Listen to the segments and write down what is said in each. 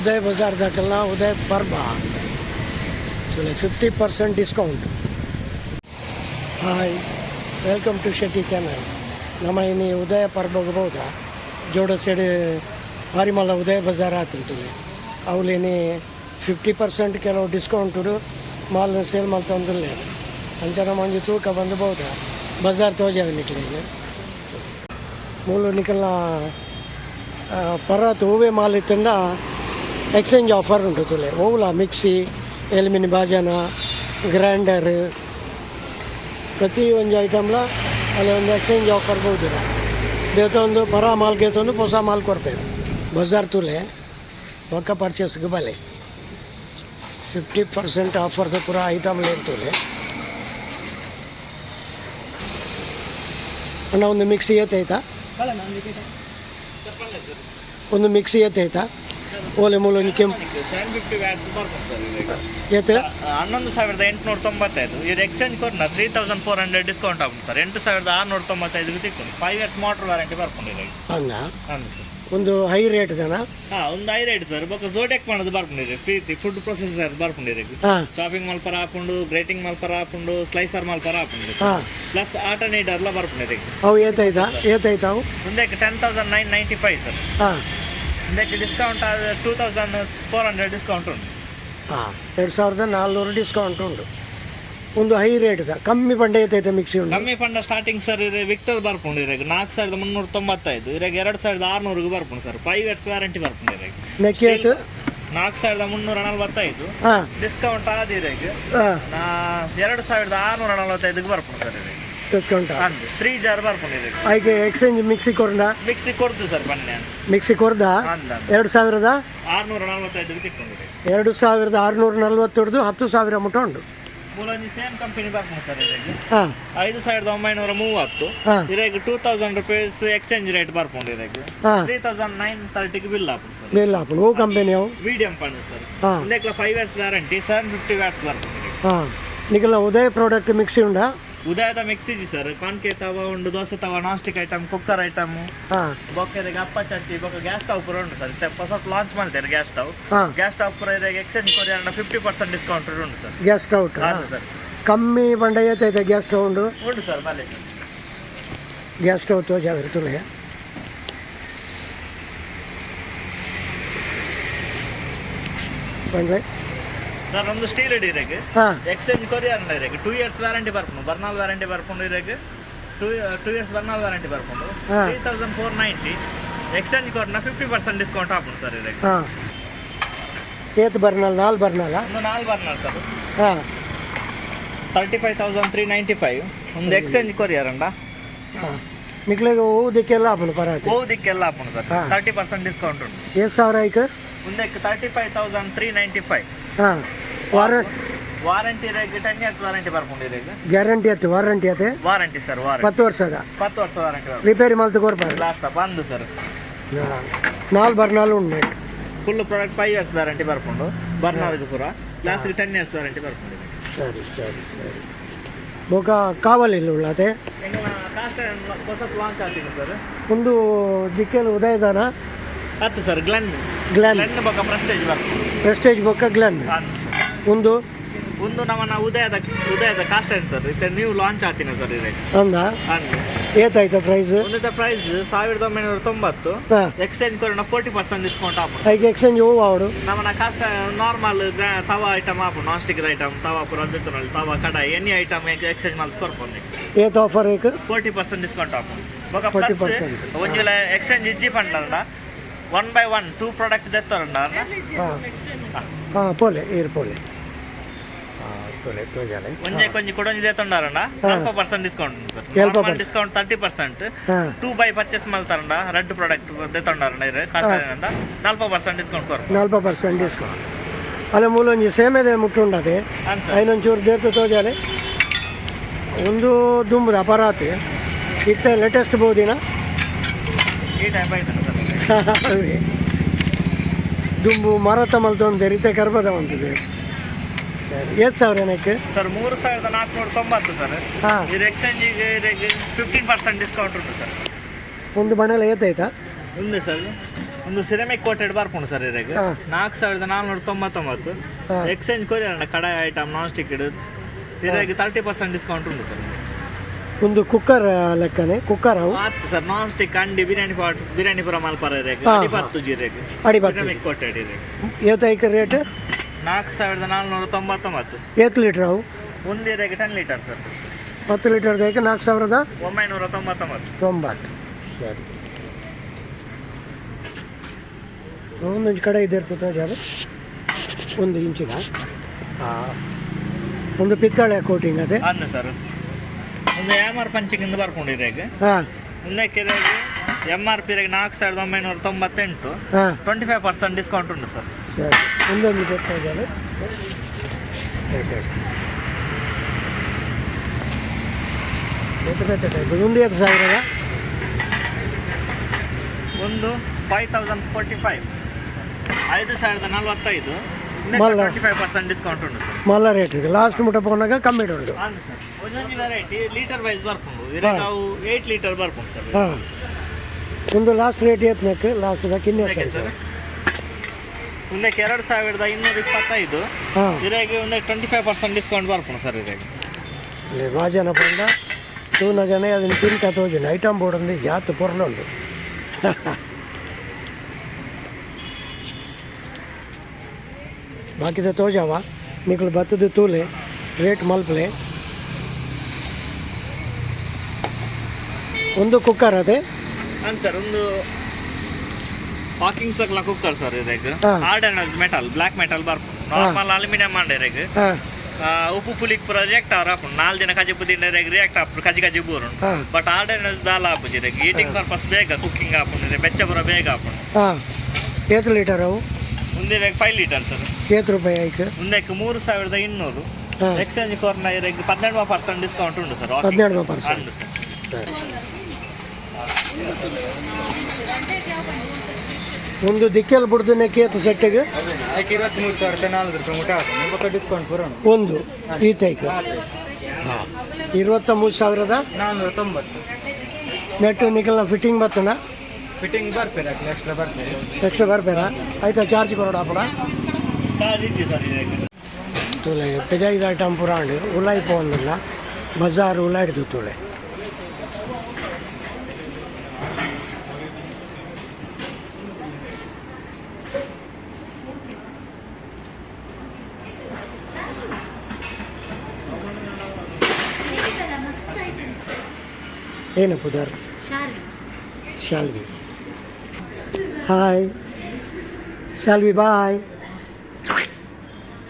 ಉದಯ್ ಬಜಾರ್ದಾಗೆಲ್ಲ ಉದಯ್ ಪರ್ಬ ಚಲೋ fifty percent discount hi welcome to Shetty channel ನಮ್ಮ ಇನ್ನು ಉದಯ ಪರ್ಬಗೆ ಹೋದ ಜೋಡ ಸೈಡ್ ಮಾರಿಮಲ್ಲ ಉದಯ ಬಜಾರ್ ಆತಿಂತದೆ ಅವಲೇನಿ ಫಿಫ್ಟಿ ಪರ್ಸೆಂಟ್ ಕೆಲವು ಡಿಸ್ಕೌಂಟು ಮಾಲ್ ಸೇಲ್ ಮಾಡ್ತಂದಿಲ್ಲ ಅಂಚನ ಮಂಜು ತೂಕ ಬಂದು ಬೋದ ಬಜಾರ್ ತೋಜಾವೆ ನಿಕ್ಲಿಗೆ ಮೂಲು ನಿಕಲ್ನ ಪರ್ವತ ಹೂವೆ ಮಾಲ್ ಇತ್ತಂಡ ಎಕ್ಸ್ಚೇಂಜ್ ಆಫರ್ ಉಂಟು ತುಲೆ. ಓವುಲ ಮಿಕ್ಸಿ ಎಲ್ಮಿನಿ ಬಾಜನ ಗ್ರೈಂಡರ್ ಪ್ರತಿ ಒಂದು ಐಟಮ್ಲ ಅಲ್ಲಿ ಒಂದು ಎಕ್ಸ್ಚೇಂಜ್ ಆಫರ್ ಬೋದಿಲ್ಲ ದೇವತೊಂದು ಪರ ಮಾಲ್ ಗೇತೊಂದು ಹೊಸ ಮಾಲ್ ಕೊಡ್ತೇವೆ. ಬಜಾರ್ ತುಲೆ ಒಕ್ಕ ಪರ್ಚೇಸ್ಗೆ ಬಲೆ ಫಿಫ್ಟಿ ಪರ್ಸೆಂಟ್ ಆಫರ್ದು ಪೂರ ಐಟಮ್ ಇರ್ತದೆ ಅಣ್ಣ ಒಂದು ಮಿಕ್ಸಿ ಏತೈತಾ ಒಂದು ಮಿಕ್ಸಿ ಏತೈತಾ ಓಲೆ ಮೂಲಿ ಕೆಂಪು ಏತ ಹನ್ನೊಂದು ಸಾವಿರದ ಎಂಟುನೂರ ತೊಂಬತ್ತೈದು. ಇದು exchange ಕೊಡ್ನ? Three thousand four hundred discount ಆಗುತ್ತೆ ಸರ್. ಎಂಟು ಸಾವಿರದ ಆರುನೂರ ತೊಂಬತ್ತೈದು ತಿಕ್ಕೊಂಡು ಫೈವ್ ಇಯರ್ಸ್ ಮೋಟರ್ ವಾರಂಟಿ ಬರ್ಕೊಂಡಿದೆ ಹಂಗ? ಸರ್. ಒಂದು ಹೈ ರೇಟ್ ಜನ ಹಾಂ ಒಂದು ಹೈ ರೇಟ್ ಸರ್. ಬೊಕ್ಕ ಜೋಡೆಕ್ ಮಾಡೋದು ಬರ್ಕೊಂಡಿರಿ ಪ್ರೀತಿ ಫುಡ್ ಪ್ರೊಸೆಸರ್ ಬರ್ಕೊಂಡಿರಿ ಚಾಪಿಂಗ್ ಮಲ್ಪರ ಹಾಕೊಂಡು ಗ್ರೇಟಿಂಗ್ ಮಲ್ಪರ ಹಾಕೊಂಡು ಸ್ಲೈಸರ್ ಮಲ್ಪರ ಹಾಕೊಂಡು ಪ್ಲಸ್ ಪ್ಲಸ್ ಎಲ್ಲ ಬರ್ಕೊಂಡಿರಿ ಅವು ಏತೈತಾ? ಮುಂದಕ್ಕೆ ten thousand nine ninety five sir. ಹಾಂ. ಮುಂದಕ್ಕೆ ಡಿಸ್ಕೌಂಟ್ ಆದ two thousand four hundred discount ಉಂಟು. ಹಾಂ ಎರಡು ಸಾವಿರದ ನಾಲ್ನೂರು ಡಿಸ್ಕೌಂಟ್ ಉಂಟು. ಒಂದು ಹೈ ರೇಟ್ ರೇಟ್ದ ಕಮ್ಮಿ ಪಂಡ ಏತೈತೆ ಮಿಕ್ಸಿ ಉಂಟು. ಕಮ್ಮಿ ಪಂಡ ಸ್ಟಾರ್ಟಿಂಗ್ ಸರ್ ಇದೆ ವಿಕ್ಟರ್ ಬರ್ಕೊಂಡು ಇರಾಗ ನಾಲ್ಕು ಸಾವಿರದ ಮುನ್ನೂರ ತೊಂಬತ್ತೈದು ಇರಾಗ ಎರಡು ಸಾವಿರದ ಆರುನೂರಿಗೆ ಬರ್ಕೊಂಡು ಸರ್ ಫೈವ್ ಇಯರ್ಸ್ ವ್ಯಾರಂಟಿ ಬರ್ಕೊಂಡು ಇರಾಗ ನೆಕ್ಕಿ ಆಯ್ತು ನಾಲ್ಕು ಸಾವಿರದ ಮುನ್ನೂರ ನಲವತ್ತೈದು ಡಿಸ್ಕೌಂಟ್ ಆದಿರಾಗ ಎರಡು ಸಾವಿರದ ಆರುನೂರ ನಲವತ್ತೈದಕ್ಕೆ ಬರ್ಕೊಂಡು ಸರ್ ಇರಾಗ ಡಿಸ್ಕೌಂಟ್ త్రీ ತ್ರೀ ಜಾರ್ ಬರ್ಕೊಂಡು ಇರಾಗ ಆಯ್ಕೆ ಎಕ್ಸ್ಚೇಂಜ್ ಮಿಕ್ಸಿ ಕೊರ್ದ ಮಿಕ್ಸಿ ಕೊಡ್ತು ಸರ್ ಬನ್ನಿ ಮಿಕ್ಸಿ ಅಂದ ಎರಡು ಸಾವಿರದ ಆರುನೂರ ನಲ್ವತ್ತೈದು ತಿಕ್ಕೊಂಡಿರಿ ಎರಡು ಸಾವಿರದ ಆರುನೂರ ಹತ್ತು ಸಾವಿರ ಉಂಟು. ಮೂಲಂಜಿ ಸೇಮ್ ಕಂಪನಿ ಬರ್ಕೊಂಡು ಸರ್ ಐದು ಸಾವಿರದ ಒಂಬೈನೂರ ಮೂವತ್ತು. ಇರಾಗ two thousand rupees exchange rate ಬರ್ಕೊಂಡು ಹಾಂ. ತ್ರೀ ತೌಸಂಡ್ ನೈನ್ ತರ್ಟಿಗೆ ಬಿಲ್ ಹಾಕು ಸರ್. ಬಿಲ್ ಹಾಕೊಂಡು ಓ ಕಂಪನಿ ಅವು ಮೀಡಿಯಂ ಪಂಡ್ sir. ಇಂದಕ್ಕೆ five years warranty seven fifty watts ಬರ್ಕೊಂಡು ಹಾಂ. ನಿಖಿಲ ಉದಯ ಪ್ರಾಡಕ್ಟ್ ಮಿಕ್ಸಿ ಉಂಡಾ ಉದಯದ ಮಿಕ್ಸಿ ಜಿ ಸರ್ ಕಾನ್ಕೆ ತವ ಉಂಡು ದೋಸೆ ತವ non stick item cooker item ಹಾಂ. ಬೊಕ್ಕೆದಾಗ ಅಪ್ಪ ಚಟ್ಟಿ ಬೊಕ್ಕ ಗ್ಯಾಸ್ ಸ್ಟವ್ ಪೂರ ಉಂಟು ಸರ್. ಇತ್ತೆ ಹೊಸ ಲಾಂಚ್ ಮಾಡ್ತಾರೆ ಗ್ಯಾಸ್ ಸ್ಟವ್ ಹಾಂ. ಗ್ಯಾಸ್ ಸ್ಟವ್ ಪೂರ ಇದಾಗ ಎಕ್ಸ್ಚೇಂಜ್ ಕೊಡಿ ಅಣ್ಣ ಫಿಫ್ಟಿ ಪರ್ಸೆಂಟ್ ಡಿಸ್ಕೌಂಟ್ ಉಂಟು ಸರ್. ಗ್ಯಾಸ್ ಸ್ಟವ್ ಹಾಂ ಸರ್. ಕಮ್ಮಿ ಬಂಡೆ ಏತೈತೆ ಗ್ಯಾಸ್ ಸ್ಟವ್ ಉಂಡು ಉಂಟು? ಸರ್ ಬಲೆ ಗ್ಯಾಸ್ ಸ್ಟವ್ ತೋಜಾವಿರಿ ತುಲೆ ಬಂದ್ರೆ? ಸರ್ ನಮ್ದು ಸ್ಟೀಲ್ ಇಡಿ ಇರಕ್ಕೆ ಹಾಂ ಎಕ್ಸ್ಚೇಂಜ್ ಕೊರಿಯರ್ ಇರಕ್ಕೆ ಟೂ ಇಯರ್ಸ್ ವ್ಯಾರಂಟಿ ಬರ್ಕೊಂಡು ಬರ್ನಾಲ್ ವ್ಯಾರಂಟಿ ಬರ್ಕೊಂಡು ಇರಕ್ಕೆ two two years burner warranty ಬರ್ಕೊಂಡು. Three thousand four ninety exchange ಕೊಡ್ನ fifty percent discount ಹಾಕೊಂಡು ಸರ್ ಇದಕ್ಕೆ ಏತ್ ಬರ್ನಾಲ್ ನಾಲ್ ಬರ್ನಲ್ಲ ಒಂದು ನಾಲ್ ಬರ್ನಾಲ್ ಸರ್. ಹಾಂ. Thirty five thousand three ninety five ಒಂದು ಎಕ್ಸ್ಚೇಂಜ್ ಕೊರಿಯರ್ ಅಂಡ ಹಾಂ ನಿಕ್ಲಿಗೆ ಓದಕ್ಕೆಲ್ಲ ಆಪಣ ಪರಾತಿ ಓದಕ್ಕೆಲ್ಲ ಹಾಕೊಂಡು ಸರ್. ತರ್ಟಿ ಪರ್ಸೆಂಟ್ ಡಿಸ್ಕೌಂಟ್ ಉಂಟು. ಏಳು ಸಾವಿರ ಆಯ್ತು? ಮುಂದಕ್ಕೆ thirty five thousand three ninety five ಹಾಂ. ವಾರ ವಾರಂಟಿ ರೇಗೆ ಟೆನ್ ಇಯರ್ಸ್ ವಾರಂಟಿ ಗ್ಯಾರಂಟಿ ಆಯ್ತು ವಾರಂಟಿ ಆಯ್ತು ವಾರಂಟಿ ಸರ್ ವಾರಂಟಿ ಪತ್ತು ವರ್ಷದ. ಹತ್ತು ವರ್ಷ ವಾರಂಟಿ ರಿಪೇರಿ ಮಾಲ್ ತಗೋರ್ಬಾರ್ದು ಲಾಸ್ಟ್ ಬಂದು ಸರ್ ನಾಲ್ ಬರ್ನಾಲ್ ಉಂಡು full product five years warranty ಬರ್ಕೊಂಡು ಬರ್ನಾಲ್ಗೆ ಪೂರ. ಲಾಸ್ಟ್ಗೆ ಟೆನ್ ಇಯರ್ಸ್ ವ್ಯಾರಂಟಿ ಬರ್ಕೊಂಡಿದೆ. ಸರಿ ಸರಿ ಸರಿ. ಬೊಕ ಕಾವಲಿಲ್ಲ ಉಳ್ಳತೆ ಕಾಸ್ಟ್ ಹೊಸ ಲಾಂಚ್ ಆಗ್ತಿದೆ ಸರ್ ಒಂದು ದಿಕ್ಕೆಲ್ಲ ಉದಯದಾನ. ಹತ್ತು ಸರ್ ಗ್ಲೆನ್ ಗ್ಲೆನ್ ಗ್ಲೆನ್ ಬೊಕ್ಕ ಪ್ರೆಸ್ಟೇಜ್ ಬರ್ಕೊಂಡು ಪ್ರೆಸ್ಟೇಜ್ ಬೊಕ್ಕ ಗ್ಲೆನ್ ಒಂದು? ಒಂದು ನಮ್ಮನ್ನ ಉದಯದ ಉದಯದ ಕಾಸ್ಟ್ ಏನು ಸರ್? ಇತ್ತೆ ನೀವು ಲಾಂಚ್ ಆಗ್ತೀನಿ ಸರ್ ಇದೆ. ಅಂದ? ಏತಾಯ್ತು ಪ್ರೈಸ್ ಒಂದಿದ್ದ ಪ್ರೈಸ್ ಸಾವಿರದ ಒಂಬೈನೂರ ತೊಂಬತ್ತು. ಎಕ್ಸ್ಚೇಂಜ್ ಕೊರೋಣ ಫೋರ್ಟಿ ಪರ್ಸೆಂಟ್ ಡಿಸ್ಕೌಂಟ್ ಆಗ್ಬೋದು ಈಗ ಎಕ್ಸ್ಚೇಂಜ್ ಹೂವು ಅವರು? ನಮ್ಮನ್ನ ಕಾಸ್ಟ್ ನಾರ್ಮಲ್ ತವಾ ಐಟಮ್ ಆಪು ನಾನ್ ಸ್ಟಿಕ್ ಐಟಮ್ ತವಾ ಪುರ ಅದಿತ್ತು ತವಾ ಕಡಾಯಿ ಎನಿ ಐಟಮ್ ಎಕ್ಸ್ಚೇಂಜ್ ಮಾಡಿ ಕೊರ್ಕೊಂಡು ಏತ್ ಆಫರ್ ಏಕ? ಫೋರ್ಟಿ ಪರ್ಸೆಂಟ್ ಡಿಸ್ಕೌಂಟ್ ಆಪು ಬೊಕ 40% ಪ್ಲಸ್ ಒಂಜುಲ ಎಕ್ಸ್ಚೇಂಜ್ ಇಜ್ಜಿ ಪಂಡ one by one two product ಹಾಂ. ಪೋಲೆ ಇರು ಪೋಲೆ. ಹಾಂ ಪೋಲೆ ತೋಜಾಲೆ ಒಂಜೆ ಕೊಂಜಿ ಕೊಡೊಂಜಿ ದೆತ್ತೊಂಡಾರಂಡ ಹಾ. ಅಲ್ಪ percent discount sir. Discount thirty percent to buy purchase ಮಲ್ತಾರಂಡ red product ದೆತ್ತೊಂಡಾರಂಡ ಇರು ಕಾಸ್ಟ್ ಏನಂದ ನಲ್ಪ ಪರ್ಸೆಂಟ್ ಡಿಸ್ಕೌಂಟ್ ಕೊರ್. ನಲ್ಪತ್ತು ಪರ್ಸೆಂಟ್ ಡಿಸ್ಕೌಂಟ್ ಅಲ್ಲ ಮೂಲೊಂಜಿ ಸೇಮೆದೆ ಮುಟ್ಟುಂಡದೆ ಐನೊಂಚೂರು ದೇತು ತೋಜಾಲೆ ಒಂದು ದುಂಬುದ ಅಪರಾತಿ ಇತ್ತ ಲೇಟೆಸ್ಟ್ ಬೋದಿನ. ಈ ಟೈಪ್ ದುಂಬು ಮಾರಾಟ ಒಂದು ರೀತಿಯ ಗರ್ಭದ ಒಂದಿದೆ ಏಟ್ ಸಾವಿರ ಏನಕ್ಕೆ? ಸರ್ ಮೂರು ಸಾವಿರದ ನಾಲ್ಕುನೂರ ತೊಂಬತ್ತು ಸರ್. ಹಾಂ. ಇದು ಎಕ್ಸ್ಚೇಂಜಿಗೆ ಫಿಫ್ಟೀನ್ ಪರ್ಸೆಂಟ್ ಡಿಸ್ಕೌಂಟ್ ಉಂಟು ಸರ್. ಒಂದು ಬಣ್ಣೆಲ್ಲ ಏತಾಯ್ತಾ ಒಂದು ಸರ್ ಒಂದು ಸಿರಮಿಕ್ ಕೋಟೆಡ್ ಬರ್ಕೊಂಡು ಸರ್ ಇದ್ರಾಗ ನಾಲ್ಕು ಸಾವಿರದ ನಾಲ್ನೂರ ತೊಂಬತ್ತೊಂಬತ್ತು. ಎಕ್ಸ್ಚೇಂಜ್ ಕೊರಿಯರ್ ಕಡಾಯಿ ಐಟಮ್ ನಾನ್ ಸ್ಟಿಕ್ ಇಡು ಇದ್ರಾಗ ತರ್ಟಿ ಪರ್ಸೆಂಟ್ ಡಿಸ್ಕೌಂಟ್ ಉಂಟು ಸರ್. ಒಂದು ಕುಕ್ಕರ್ ಲೆಕ್ಕನೆ ಕುಕ್ಕರ್ ಅವು. ಆತು ಸರ್ ನಾನ್ ಸ್ಟಿಕ್ ಅಂಡಿ ಬಿರಿಯಾನಿ ಪಾಟ್ ಬಿರಿಯಾನಿ ಪುರ ಮಲ್ಪರ ಅಡಿಪತ್ತು ಜೀರೆಗೆ ಅಡಿಪತ್ತು ಇರಾಗ ಏತೈಕ ರೇಟ್? ನಾಲ್ಕು ಸಾವಿರದ ನಾಲ್ನೂರ ತೊಂಬತ್ತೊಂಬತ್ತು. ಏತ್ ಲೀಟರ್ ಅವು? ಒಂದು ರೇಗೆ ಟೆನ್ ಲೀಟರ್ ಸರ್ ಹತ್ತು ಲೀಟರ್ ಐಕೆ ನಾಲ್ಕು ಸಾವಿರದ ಒಂಬೈನೂರ ತೊಂಬತ್ತೊಂಬತ್ತು. ತೊಂಬತ್ತು. ಸರಿ. ಒಂದೊಂದು ಕಡೆ ಇದಿರ್ತದೆ ಜಾಗ ಒಂದು ಇಂಚಿನ. ಒಂದು ಪಿತ್ತಳೆ ಕೋಟಿಂಗ್ ಅದೇ. ಅನ್ನ ಸರ್ ಒಂದು ಎಂ ಆರ್ ಪಂಚಿಂಗಿಂದ ಬರ್ಕೊಂಡು ಈಗ. ಇಲ್ಲೇ ಕೆರೆಗೆ ಎಂ ಆರ್ ಪಿ ನಾಲ್ಕು ಸಾವಿರದ ಒಂಬೈನೂರ ತೊಂಬತ್ತೆಂಟು. ಟ್ವೆಂಟಿ ಫೈವ್ ಪರ್ಸೆಂಟ್ ಡಿಸ್ಕೌಂಟ್ ಉಂಟು ಸರ್. ಒಂದೊಂದು ಗೊತ್ತಾಗಲ್ಲ ಒಂದು ಎಷ್ಟು ಸಾವಿರದ ಒಂದು ಫೈವ್ ತೌಸಂಡ್ ಫೋರ್ಟಿ ಫೈವ್ ಐದು ಸಾವಿರದ ನಲ್ವತ್ತೈದು. ಪರ್ಸೆಂಟ್ ಡಿಸ್ಕೌಂಟ್ ಉಂಟು ಮಲ್ಲ ರೇಟ್ ಪೋನಾಗ ಕಮ್ಮಿ ಉಂಟು. ಅಂದ್ ಸರ್. ಒಂದೊಂದು ವೆರೈಟಿ ಲೀಟರ್ ವೈಸ್ ಬರ್ಕೊಂಡು. ಇದಕ್ಕೆ ನಾವು ಏಯ್ಟ್ ಲೀಟರ್ ಬರ್ಕೊಂಡು ಸರ್. ಹಾಂ. ಒಂದು ಲಾಸ್ಟ್ ರೇಟ್ ಏತ್ನಕ್ಕೆ ಲಾಸ್ಟ್ ಸೈಜ್ ಸರ್. ಒಂದಕ್ಕೆ ಎರಡು ಸಾವಿರದ ಇನ್ನೂರ ಇಪ್ಪತ್ತೈದು. ಹಾಂ. ಇದಕ್ಕೆ ಒಂದು ಟ್ವೆಂಟಿ ಫೈವ್ ಪರ್ಸೆಂಟ್ ಡಿಸ್ಕೌಂಟ್ ಬರ್ಕೊಂಡು ಸರ್ ಇದಕ್ಕೆ ಇಲ್ಲಿ ಭಾಜನ ಪಂಡ. ಜನ ಅದನ್ನು ತಿಂತ ತೋಜನ ಐಟಮ್ ಬೋರ್ಡ್ ఉంది ಜಾತ್ ಪೊರ್ಲುಂಡು ಬಾಕಿದ ತೋಜಾವ ನಿಕ್ಲು ಭತ್ತದ ತೂಲೆ ರೇಟ್ ಮಲ್ಪಲೆ. ಒಂದು ಕುಕ್ಕರ್ ಅದೇ? ಅಂದ್ ಸರ್ ಒಂದು ವಾಕಿಂಗ್ ಸ್ಟಕ್ಲ ಕುಕ್ಕರ್ ಸರ್ ಇದಕ್ಕೆ ಹಾ. Hard and metal black metal ಬರ್ಕೊಂಡು ನಾರ್ಮಲ್ ಅಲ್ಯೂಮಿನಿಯಂ ಮಂಡ ಇದಕ್ಕೆ ಉಪ್ಪು ಪುಲಿಕ್ ಪುರ ರಿಯಾಕ್ಟ್ ಆರ ನಾಲ್ ದಿನ ಕಜಿ ಪುದಿನ ರಿಯಾಕ್ಟ್ ಹಾಪು ಕಜಿ ಕಜಿ ಬೂರು ಬಟ್ ಹಾರ್ಡ್ ಅಂಡ್ ದಾಲ್ ಹಾಪುಜಿ ಇದಕ್ಕೆ ಈಟಿಂಗ್ ಪರ್ಪಸ್ ಬೇಗ ಕುಕ್ಕಿಂಗ್ ಹಾಕೊಂಡು ಬೆಚ್ಚ ಪುರ ಬೇಗ ಹಾಂ. ಏತು ಲೀಟರ್ ಅವು? ಮುಂದೆ ಫೈವ್ ಲೀಟರ್ ಸರ್ ಏತು ರೂಪಾಯಿ ಐಕ್? ಒಂದಕ್ಕೆ ಮೂರು ಸಾವಿರದ ಇನ್ನೂರು. ಎಕ್ಸ್ಚೇಂಜ್ ಕೋರ್ನ ಇದಕ್ಕೆ ಹದಿನೆಂಟು ಪರ್ಸೆಂಟ್ ಡಿಸ್ಕೌಂಟ್ ಉಂಟು ಸರ್ ಹದಿನೆರಡು ಪರ್ಸೆಂಟ್ ಒಂದು ದಿಕ್ಕೆಲ್ ಬಿಡ್ದು ಕೇತು ಸೆಟ್ಟಿಗೆ ಆಯ್ಕೆ ಇರುವತ್ತ್ಮೂರು ಸಾವಿರದ ನಾಲ್ಕು ರೂಪಾಯಿ ಡಿಸ್ಕೌಂಟ್ ಬರೋಣ ಒಂದು. ಈ ತೈಕ ಹಾಂ ಇರುವತ್ತ ಮೂರು ಸಾವಿರದ? ನಾನ್ನೂರ ತೊಂಬತ್ತು ನೆಟ್ಟು ನಿಕಲ್ನ ಫಿಟ್ಟಿಂಗ್ ಬರ್ತಣ ಫಿಟ್ಟಿಂಗ್ ಬರ್ತೀರಾ? ಎಕ್ಸ್ಟ್ರಾ ಬರ್ತೀರಿ? ಎಕ್ಸ್ಟ್ರಾ ಬರ್ಬೇರ ಆಯ್ತಾ ಚಾರ್ಜ್ ಕೊರೋಡಾಪಡ ಚಾರ್ಜ್ ಸರ್ ತುಲೆ ಪೆಜೈದು ಐಟಮ್ ಪುರಾಂಡು ಉಲಾಯಿ ಪೋಂದಿಲ್ಲ ಬಜಾರ್ ಉಲಾಯಿಡ್ದು ತುಳೆ ಏನು ಪುದರ್ ಶಾಲ್ವಿ ಹಾಯ್ ಶಾಲ್ವಿ ಬಾಯ್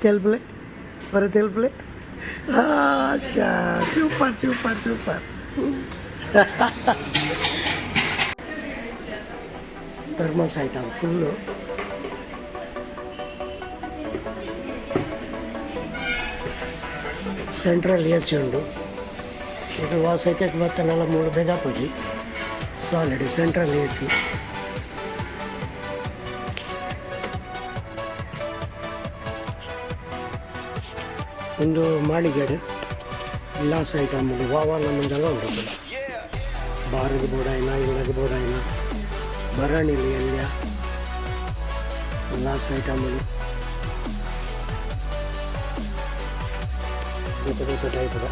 తెలుపులే మరి తెలుపులే ASHA super super super thermos item full central A C ಉಂಡು ಇದು ವಾಸಕ್ಕೆ ಬತ್ತನೆಲ್ಲ ಮೂರು ಬೇಗ ಪೂಜಿ ಸಾಲಿಡ್ ಸೆಂಟ್ರಲ್ ಎ ಸಿ ಒಂದು ಮಾಳಿಗೆಡು ಗ್ಲಾಸ್ ಐಟಮ್ ವಾವ ಮುಂದೆಲ್ಲ ಉಂಟು ಬಾರಿಗೆ ಬೋಡಾಯಿನ ಇಲ್ಲಗೆ ಬೋಡಾಯಿನ ಬರಾಣಿಲಿ ಎಲ್ಲ ಐಟಮ್ಗಳು ಬೇರೆ ಬೇರೆ ಟೈಪದ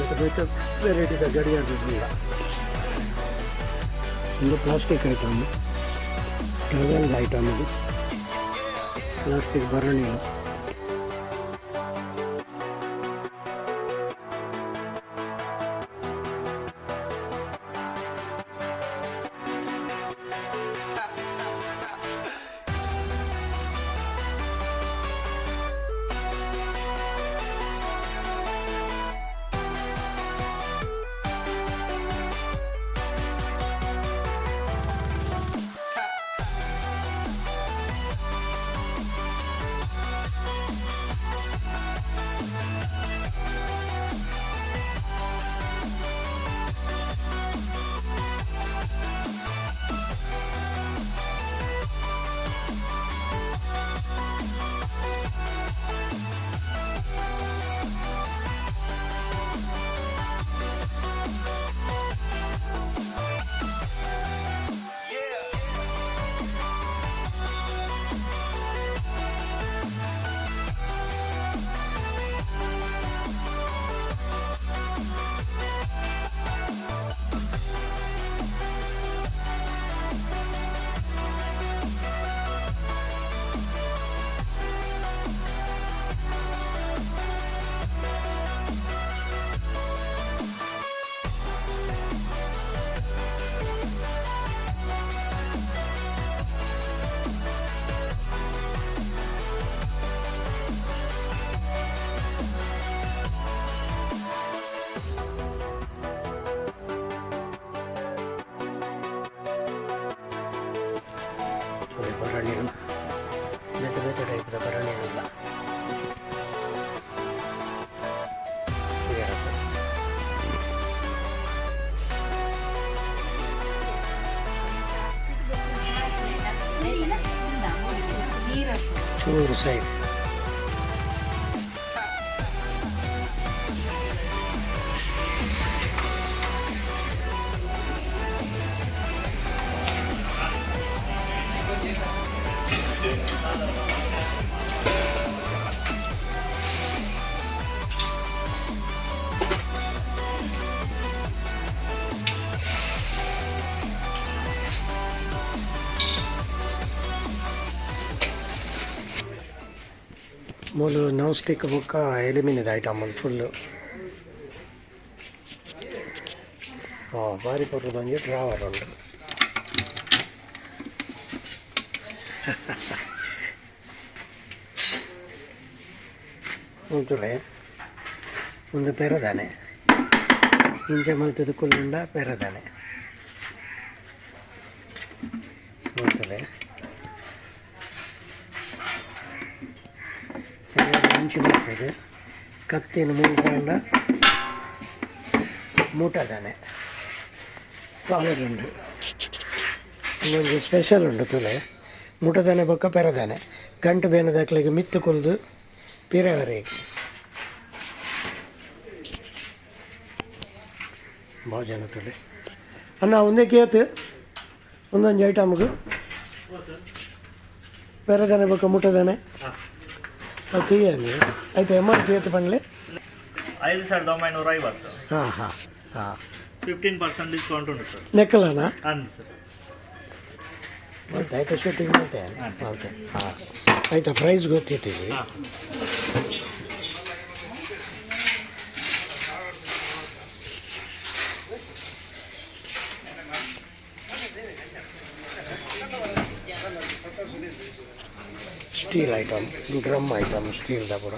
ಬೇರೆ ವೆರೈಟಿದ ಗಡಿಯಾರದಿಲ್ಲ ಒಂದು ಪ್ಲಾಸ್ಟಿಕ್ ಐಟಮ್ ಟ್ರಾವೆಲ್ ಐಟಮ್ ಇದು ಪ್ಲಾಸ್ಟಿಕ್ ಭರಣಿಗಳು ಬರಣಿಲು ಮೆತ್ತ ಮೆತ್ತ ಟೈಪ್ದ ಬರಣಿಲಿಲ್ಲ ಸಿಗರತ್ತು ಚೂರು ಸೈಡ್ ಮೂಲು ನಾನ್ ಸ್ಟಿಕ್ ಬುಕ್ಕ ಎಲಿಮಿನಿದ ಐಟಮ್ ಒಂದು ಫುಲ್ಲು ಹಾಂ ಬಾರಿ ಕೊಟ್ಟದಂಗೆ ಡ್ರಾವರ್ ಉಂಟು ಉಂಟುಲೆ ಒಂದು ಪೆರದಾನೆ ಇಂಚೆ ಮಲ್ತದ ಕುಲ್ಲುಂಡ ಪೆರದಾನೆ ಉಂಟುಲೆ ಇಂಚು ಬರ್ತದೆ ಕತ್ತಿನ ಮೂಲಕ ಮೂಟದಾನೆ. ಸಾಲಿಡ್ ಉಂಡು. ಇನ್ನೊಂದು ಸ್ಪೆಷಲ್ ಉಂಡು ತುಲೆ. ಮುಟದಾನೆ ಬೊಕ್ಕ ಪೆರದಾನೆ. ಗಂಟು ಬೇನದಾಕ್ಲಿಗೆ ಮಿತ್ತು ಕೊಲ್ದು ಭಾಳ ಜನ ತುಲೆ. ಅಣ್ಣ, ಒಂದೇ ಕೇತು. ಒಂದೊಂದು ಐಟಮ್ಗೆ ಪೆರದಾನೆ ಬೊಕ್ಕ ಮುಟದಾನೆ. ಕೆಯಲ್ಲಿ ಆಯಿತು ಎಮೌಂಟ್ ಏತು ಬಂದ್ಲಿ? ಐದು ಸಾವಿರದ ಒಂಬೈನೂರ ಐವತ್ತು ಹಾಂ ಹಾಂ ಹಾಂ. ಫಿಫ್ಟೀನ್ ಪರ್ಸೆಂಟ್ ಡಿಸ್ಕೌಂಟ್ ಉಂಟು ಸರ್. ನೆಕ್ಕಲನ? ಹೌದು ಸರ್. ಮತ್ತೆ ಆಯಿತು ಶೂಟಿಂಗ್ ಮತ್ತೆ ಓಕೆ ಹಾಂ. ಆಯಿತಾ ಪ್ರೈಸ್ ಗೊತ್ತಿರ್ತೀವಿ ಸ್ಟೀಲ್ ಐಟಮ್ ಡ್ರಮ್ ಐಟಮ್ ಸ್ಟೀಲ್ದ ಕೂಡ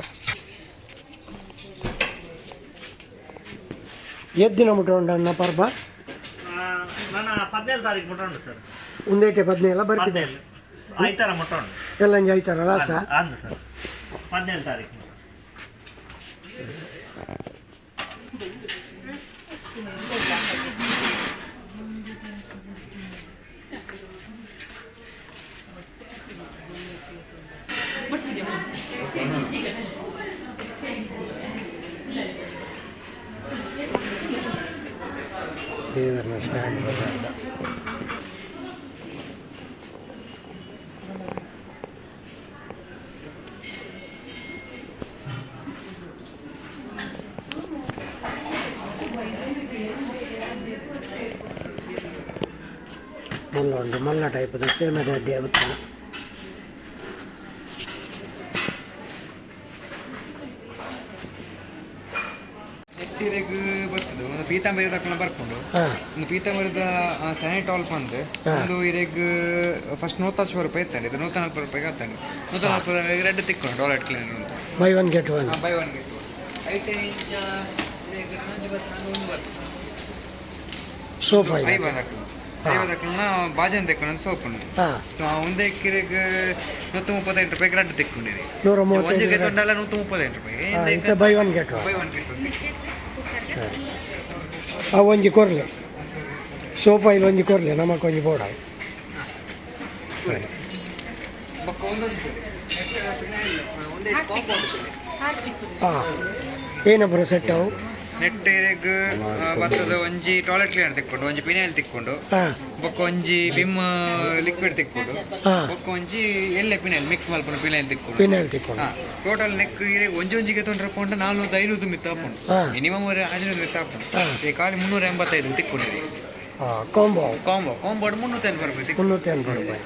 ಎದ್ದು ದಿನ ಮುಟ್ಟ ಉಂಟಣ್ಣ ಪರ್ಬ? ಹದಿನೇಳು ತಾರೀಕು ಮುಟ್ಟ ಸರ್. ಒಂದೇಟೆ ಬದ್ನೆಲ್ಲ ಬರ್ತಿದ್ದೆ ಹದಿನೇಳು ಐತಾರ ಮುಟ್ಟ ಉಂಟು. ಎಲ್ಲ ಇಂಜ ಆಯ್ತಾರ ಲಾಸ್ಟ ಅಂದು ಸರ್. ಹದಿನೇಳು ತಾರೀಕು ದೇವರನ್ನ ಸ್ಟ್ಯಾಂಡ್ ಬಜಾರ್ದ ಮಲ್ಲ ಉಂಟು ಮಲ್ಲ ಟೈಪದ ಸೇಮದ ಅಡ್ಡಿ ಆಗುತ್ತಲ್ಲ ನೆಟ್ಟಿರೆಗ್ ಬರ್ತದೆ. ಒಂದು ಪೀತಾಂಬರಿ ತಕೊಂಡು ಬರ್ಕೊಂಡು ಒಂದು ಪೀತಾಂಬರಿದ ಸ್ಯಾನಿಟಾಲ್ ಬಂದು. ಒಂದು ಇರೆಗ್ ಫಸ್ಟ್ ನೂತಾಶು ರೂಪಾಯಿ ಇತ್ತಾನೆ ಇದು ನೂತ ನಲ್ವತ್ತು ರೂಪಾಯಿಗೆ ಆಗ್ತಾನೆ ನೂತ ನಲ್ವತ್ತು ರೂಪಾಯಿ ರೆಡ್ ತಿಕ್ಕೊಂಡು ಟಾಯ್ಲೆಟ್ ಕ್ಲೀನರ್ ಅಂತ. Buy one get one buy one get ಇಂಚ ಬರ್ತದೆ, ಒಂದು ಸೋಫಾ ಐ ಇದೆ. ಬಂದಕ್ಕು ಐ ಬಂದಕ್ಕು ಬಾಜನ್ ತೆಕ್ಕೊಂಡು ಸೋಪ್ ಉಂಟು. ಸೊ ಒಂದೇ ಕಿರೆಗ್ ನೂತ ಮುಪ್ಪತ್ತೆಂಟು ರೂಪಾಯಿ ರೆಡ್ ತೆಕ್ಕೊಂಡಿರಿ ನೂರ ಮೂವತ್ತೈದು ನೂತ ಮುಪ್ಪತ್ತೈದು ರೂಪಾಯಿ. Buy one get one buy one get ಆ ಒಂಜಿ ಕೊರ್ಲೆ. ಸೋಫಾ ಇಲ್ಲಿ ಒಂಜಿ ಕೊರ್ಲೆ ನಮಕ್ ಒಂಜಿ ಬೋಡ ಹಾಂ ಏನಬ್ರು ಸೆಟ್ ಅವು ನೆಟ್ಟೆರೆಗ್ ಬತ್ತದ ಒಂಜಿ ಟಾಯ್ಲೆಟ್ ಕ್ಲೀನರ್ ತಿಕ್ಕೊಂಡು ಒಂಜಿ ಪಿನೈಲ್ ತಿಕ್ಕೊಂಡು ಬೊಕ್ಕ ಒಂಜಿ ಬಿಮ್ ಲಿಕ್ವಿಡ್ ತಿಕ್ಕೊಂಡು ಬೊಕ್ಕ ಒಂಜಿ ಎಲ್ಲೆ ಪಿನಾಯಿಲ್ ಮಿಕ್ಸ್ ಮಲ್ಪುನ ಪಿನಾಯಿಲ್ ತಿಕ್ಕೊಂಡು. ಪಿನೈಲ್ ತಿಕ್ಕೊಂಡು. ಟೋಟಲ್ ನೆಕ್ ಇರೆಗ್ ಒಂಜಿ ಒಂಜಿಗೆ ತೊಂದ್ರೆ ಪೌಂಡ್ ನಾಲ್ನೂರ ಐನೂರು ಮಿತ್ತ ಹಾಕೊಂಡು ಮಿನಿಮಮ್ ಹದಿನೈದು ಐನೂರು ಮಿತ್ತ ಹಾಕೊಂಡು. ಈ ಖಾಲಿ ಮುನ್ನೂರ ಎಂಬತ್ತೈದು ತಿಕ್ಕೊಂಡಿರಿ. ಹಾಂ ಕಾಂಬೋ. ಕಾಂಬೋ ಕಾಂಬೋಡ್ ಮುನ್ನೂರ ಎನ್ಪತ್ತು ರೂಪಾಯಿ ತಿಕ್ಕೊಂಡು ಮುನ್ನೂற்றி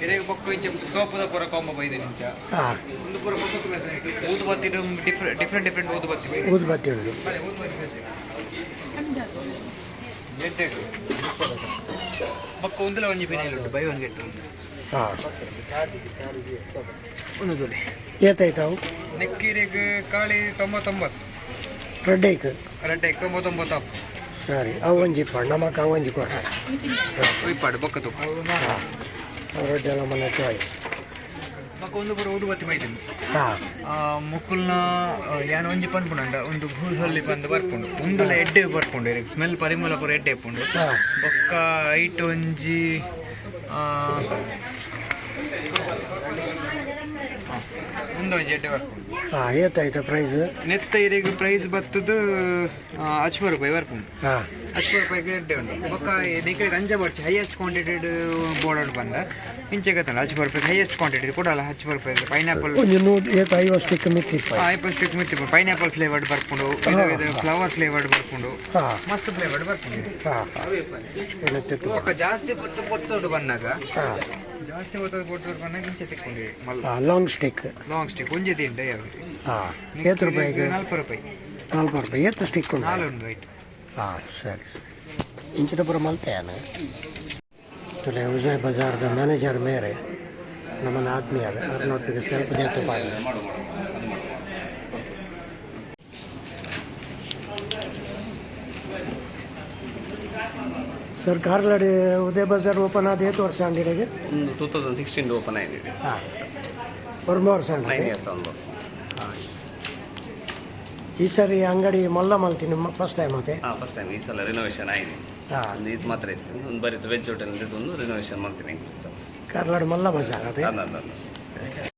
ಹಿರಿಯ ಪಕ್ಕ ಇಂಚ ಸೋಪದ ಪೂರ ಕಾಂಬೋ ಬೈದು ನಿಂಚ. ಹಾಂ. ಒಂದು ಪೂರ ಹೊಸ ಊದು ಬತ್ತಿ ಡಿಫ್ರೆಂಟ್ ಡಿಫ್ರೆಂಟ್ ಡಿಫ್ರೆಂಟ್ ಊದು ಬತ್ತಿ ಊದುಬತ್ತಿ ಉಂಟು. ಊದು ಬತ್ತಿ ಬೊಕ್ಕ ಒಂದಲ ಒಂಜಿ ಪಿನಾಯಿಲ್ ಉಂಟು ಬೈ ಒನ್ ಗೆಟ್ ಹಾಂ. ಒಂದು ದೊಲೆ ಏತಾಯ್ತಾವು ನೆಕ್ಕಿರಿಗೆ ಕಾಳಿ ತೊಂಬತ್ತೊಂಬತ್ತು. ರೆಡ್ ಐಕ್ ರೆಡ್ಡೆ ತೊಂಬತ್ತೊಂಬತ್ತು ಅಪ್ ಸರಿ ಅವು ಒಂಜಿ ಪಡ್ ಕೊರ ಅವು ಒಂಜಿ ಬೊಕ್ಕ ತುಪ್ಪ ಹಾಂ ರೆಡ್ ಎಲ್ಲ ಮನೆ ಚಾಯ್ಸ್ ಬೊಕ್ಕ ಒಂದು ಪೂರ ಊದುಬತ್ತಿ ಮೈದಿಲ್ಲ ಹಾಂ. ಮುಕ್ಕುಲ್ನ ಯಾನ್ ಒಂಜಿ ಪನ್ಪುಂಡ ಒಂದು ಭೂಸಲ್ಲಿ ಬಂದು ಬರ್ಪುಂಡು. ಉಂದುಲ ಎಡ್ಡೆ ಬರ್ಪುಂಡು ಇರಗ್ ಸ್ಮೆಲ್ ಪರಿಮಳ ಪೂರ ಎಡ್ಡೆ ಹಾಂ. ಬೊಕ್ಕ ಐಟ್ ಒಂಜಿ ಹ, ಉಂದು ಒಂಜಿ ಎಡ್ಡೆ ಬರ್ಪುಂಡು. ಹಾಂ ಏತಾಯ್ತು ಪ್ರೈಸ್ ನೆತ್ತ ಇರೆಗ್ ಪ್ರೈಸ್ ಬತ್ತದು ಹಚ್ಪು ರೂಪಾಯಿ ಬರ್ಪುಂಡು ಹಾಂ. ಹಚ್ಪು ರೂಪಾಯಿಗೆ ಎಡ್ಡೆ ಉಂಟು. ಬೊಕ್ಕ ನಿಖಿಲ್ ಅಂಜ ಬರ್ಚಿ ಹೈಯೆಸ್ಟ್ ಕ್ವಾಂಟಿಟೆಡ್ ಬೋರ್ಡ್ ಬಂದ. ಇಂಚೆ ಗೊತ್ತಲ್ಲ ಹಚ್ಪು ರೂಪಾಯಿ ಹೈಯೆಸ್ಟ್ ಕ್ವಾಂಟಿಟಿ ಕೊಡಲ್ಲ ಹಚ್ಪು ರೂಪಾಯಿ ಪೈನಾಪಲ್ ಏತು ಐವತ್ತು ಸ್ಟಿಕ್ ಮಿತ್ತಿ ಪೈನಾಪಲ್ ಫ್ಲೇವರ್ಡ್ ಬರ್ಪುಂಡು ವಿಧ ವಿಧ ಫ್ಲವರ್ ಫ್ಲೇವರ್ಡ್ ಬರ್ಪುಂಡು ಹಾಂ. ಮಸ್ತ್ ಫ್ಲೇವರ್ಡ್ ಒಳ್ಳೆ ಬೊಕ್ಕ ಜಾಸ್ತಿ ಪೊತ್ತು ಪೊತ್ತೋಡು ಬಂದಾಗ ಹಾಂ. ಜಾಸ್ತಿ ಪೊತ್ತೋಡು ಪೊತ್ತೋಡು ಬಂದಾಗ ಇಂಚೆ ತಿಕ್ಕೊಂಡಿ ಮಲ್ಲ. ಲಾಂಗ್ ಸ್ಟಿಕ್ ಲಾಂಗ್ ಸ್ಟಿಕ್ ಒಂಜೆ ತಿಂಡ ಹಾಂ. ಏತು ರೂಪಾಯಿಗೆ ನಾಲ್ಕು ರೂಪಾಯಿ. ನಾಲ್ಕು ರೂಪಾಯಿ. ಏತು ಸ್ಟಿಕ್ ಉಂಟು? ನಾಲ್ಕು ಒಂದು ವೈಟ್ ಹಾಂ ಸರಿ. ಇಂಚಿತಪುರ ಮಲ್ತೆಯಾನ? ತುಲೆ ವಿಜಯ್ ಬಜಾರ್ದ ಮ್ಯಾನೇಜರ್ ಮೇರೆ ನಮ್ಮನ್ನು ಆತ್ಮೀಯರು. ಅದನ್ನೊಟ್ಟಿಗೆ ಸ್ವಲ್ಪ ದೇತು ಪಾಡಿ ಸರ್ ಕಾರ್ಲಾಡಿ ಉದಯ ಬಜಾರ್ ಓಪನ್ ಆದ ಏತು ವರ್ಷ ಅಂಗಡಿಗೆ ಟೂ ತೌಸಂಡ್ ಸಿಕ್ಸ್ಟೀನ್ ಓಪನ್ ಆಗಿದೆ. ಹಾಂ. ಒಂದು ವರ್ಷ ಇಯರ್ಸ್ ಒಂದು ಈ ಸರಿ ಅಂಗಡಿ ಮೊಲ್ಲ ಮಲ್ತೀನಿ ಫಸ್ಟ್ ಟೈಮ್ ಮತ್ತೆ. ಹಾಂ ಫಸ್ಟ್ ಟೈಮ್ ಈ ಸಲ ರಿನೋವೇಷನ್ ಆಗಿದೆ. ಹಾಂ. ಒಂದು ಇದು ಮಾತ್ರ ಇತ್ತು. ಒಂದು ಬರೀ ವೆಜ್ ಹೋಟೆಲ್ ಒಂದು ರಿನೋವೇಷನ್ ಮಾಡ್ತೀನಿ. ಸರ್ ಕಾರ್ಲಾಡಿ ಮಲ್ಲ ಅಲ್ಲ ಅಲ್ಲ